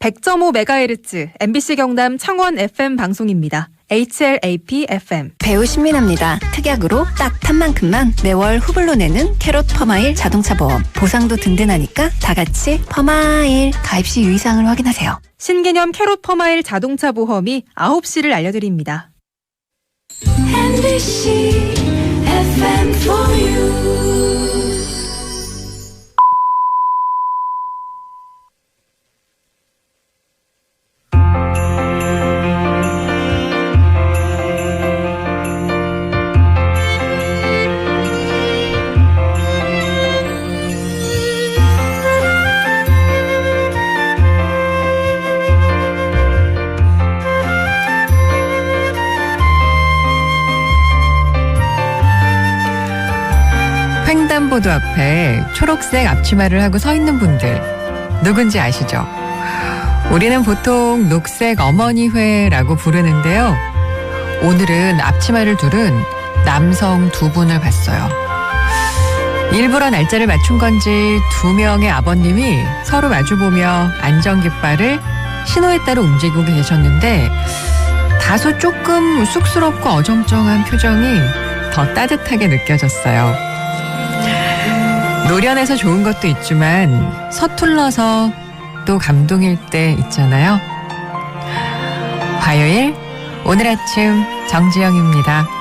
100.5MHz MBC 경남 창원 FM 방송입니다. HLAP FM 배우 신민합니다. 특약으로 딱 탄 만큼만 매월 후불로 내는 캐롯 퍼마일 자동차 보험 보상도 든든하니까 다 같이 퍼마일 가입 시 유의사항을 확인하세요. 신개념 캐롯 퍼마일 자동차 보험이 9시를 알려드립니다. MBC FM4 횡단보도 앞에 초록색 앞치마를 하고 서 있는 분들 누군지 아시죠? 우리는 보통 녹색 어머니회라고 부르는데요. 오늘은 앞치마를 두른 남성 두 분을 봤어요. 일부러 날짜를 맞춘 건지 두 명의 아버님이 서로 마주보며 안전깃발을 신호에 따라 움직이고 계셨는데 다소 조금 쑥스럽고 어정쩡한 표정이 더 따뜻하게 느껴졌어요. 노련해서 좋은 것도 있지만 서툴러서 또 감동일 때 있잖아요. 화요일 오늘 아침 정지영입니다.